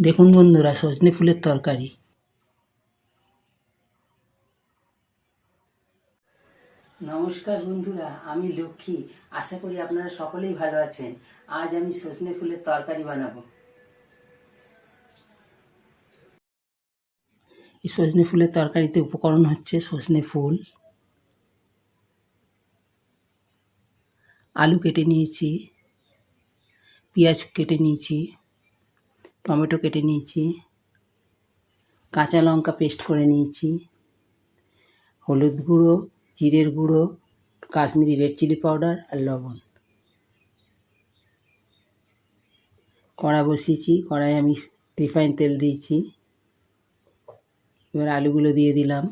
দেখুন বন্ধুরা সজনে ফুলের তরকারি। নমস্কার বন্ধুরা আমি লক্ষ্মী। আশা করি আপনারা সকলেই ভালো আছেন। আজ আমি সজনে ফুলের তরকারি বানাবো। এই সজনে ফুলের তরকারিতে উপকরণ হচ্ছে সজনে ফুল। আলু কেটে নিয়েছি পেঁয়াজ কেটে নিয়েছি। টমেটো কেটে নিয়েছি, কাঁচা লঙ্কা পেস্ট করে নিয়েছি, হলুদ গুঁড়ো, জিরের গুঁড়ো, কাশ্মীরি রেড চিলি পাউডার আর লবণ। কড়া বসিয়েছি কড়াই আমি রিফাইন তেল দিয়েছি। এবার আলুগুলো দিয়ে দিলাম।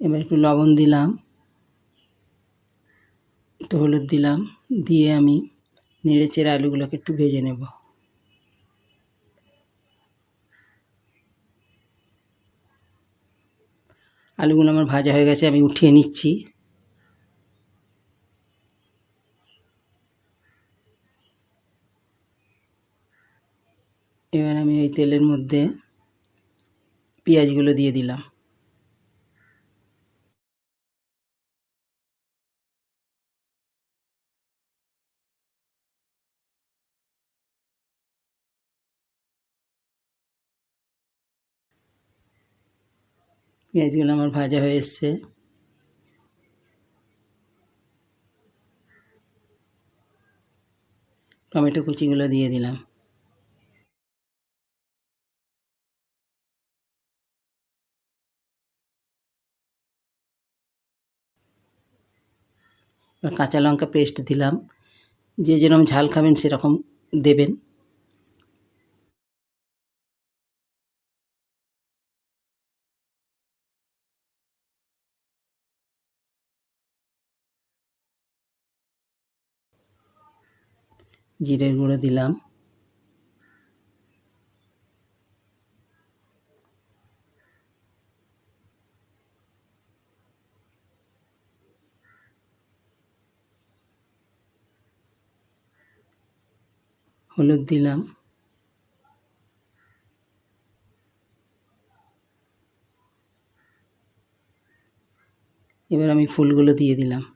এবার একটু লবণ দিলাম, একটু হলুদ দিলাম, দিয়ে আমি নেড়ে আলুগুলোকে একটু ভেজে নেব। আলুগুলো আমার ভাজা হয়ে গেছে, আমি উঠিয়ে নিচ্ছি। এবার আমি ওই তেলের মধ্যে পেঁয়াজগুলো দিয়ে দিলাম। পেঁয়াজগুলো আমার ভাজা হয়ে এসছে। টমেটো কুচিগুলো দিয়ে দিলাম। কাঁচা লঙ্কা পেস্ট দিলাম। যে যেরকম ঝাল খাবেন সেরকম দেবেন। জিরের গুঁড়ো দিলাম। হলুদ দিলাম। এবার আমি ফুলগুলো দিয়ে দিলাম।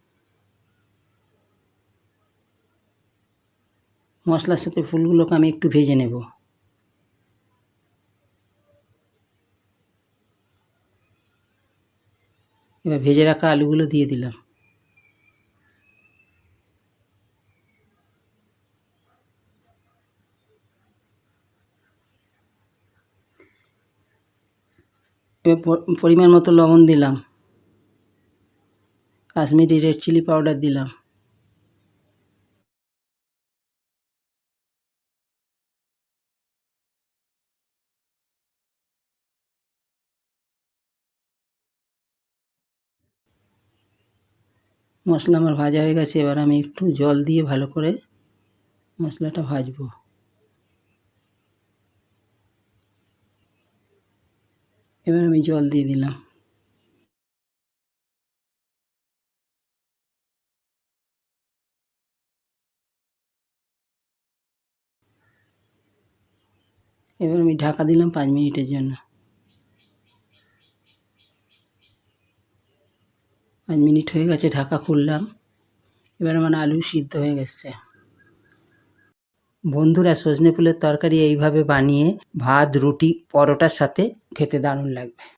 মশলার সাথে ফুলগুলোকে আমি একটু ভেজে নেব। এবার ভেজে রাখা আলুগুলো দিয়ে দিলাম। পরিমাণ মতো লবণ দিলাম। কাশ্মীরি রেড চিলি পাউডার দিলাম। মশলা আমার ভাজা হয়ে গেছে, এবার আমি একটু জল দিয়ে ভালো করে মশলাটা ভাজবো। এবার আমি জল দিয়ে দিলাম। এবার আমি ঢাকা দিলাম পাঁচ মিনিটের জন্য। পাঁচ মিনিট হয়ে গেছে, ঢাকা খুললাম। এবার আমার আলু সিদ্ধ হয়ে গেছে। বন্ধুরা, সজনে ফুলের তরকারি এইভাবে বানিয়ে ভাত, রুটি, পরোটার সাথে খেতে দারুণ লাগবে।